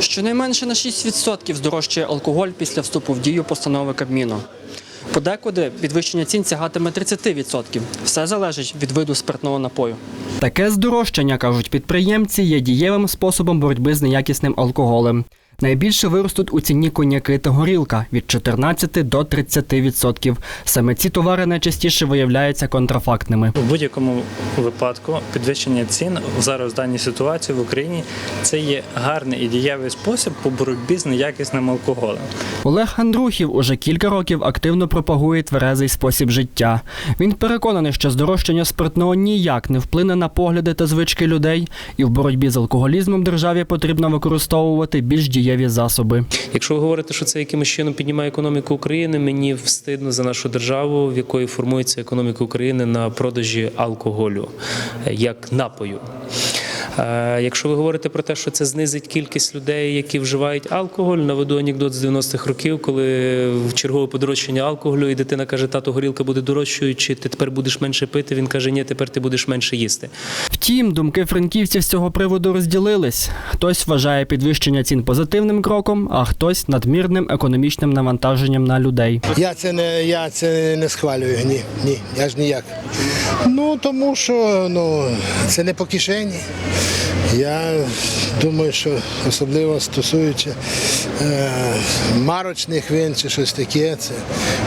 Щонайменше на 6% здорожчає алкоголь після вступу в дію постанови Кабміну. Подекуди підвищення цін сягатиме 30%. Все залежить від виду спиртного напою. Таке здорожчання, кажуть підприємці, є дієвим способом боротьби з неякісним алкоголем. Найбільше виростуть у ціні коньяки та горілка від 14 до 30%. Саме ці товари найчастіше виявляються контрафактними. У будь-якому випадку підвищення цін зараз в даній ситуації в Україні це є гарний і дієвий спосіб по боротьбі з неякісним алкоголем. Олег Андрухів уже кілька років активно пропагує тверезий спосіб життя. Він переконаний, що здорожчання спиртного ніяк не вплине на погляди та звички людей, і в боротьбі з алкоголізмом державі потрібно використовувати більш дієві засоби. Якщо ви говорите, що це якимось чином піднімає економіку України, мені встидно за нашу державу, в якої формується економіка України на продажі алкоголю е, як напою. Е, Якщо ви говорите про те, що це знизить кількість людей, які вживають алкоголь, наведу анекдот з 90-х років, коли в чергове подорожчання алкоголю, і дитина каже, тато, горілка буде дорожчою, чи ти тепер будеш менше пити? Він каже, ні, тепер ти будеш менше їсти. Втім, думки франківців з цього приводу розділились. Хтось вважає підвищення цін позитивним кроком, а хтось надмірним економічним навантаженням на людей. Я це не я це не схвалюю. Ні, ні, я ж ніяк. Ну тому що ну це не по кишені. Я думаю, що особливо стосуючи е, марочних вин чи щось таке, це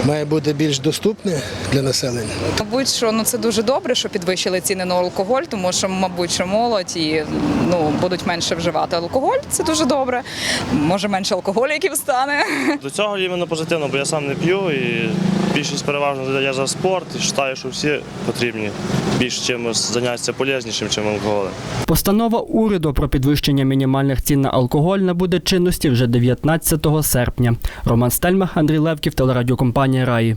має бути більш доступне для населення. Мабуть, що ну це дуже добре, що підвищили ціни на алкоголь, тому що, мабуть, що молодь і ну будуть менше вважати алкоголь. Це дуже добре. Може менше алкоголіків стане. До цього іменно позитивно, бо я сам не п'ю і більшість переважно я за спорт і вважаю, що всі потрібні більш чимось зайнятися полезнішим, чим алкоголем. Постанова уряду про підвищення мінімальних цін на алкоголь набуде чинності вже 19 серпня. Роман Стельмах, Андрій Левків, телерадіокомпанія Раї.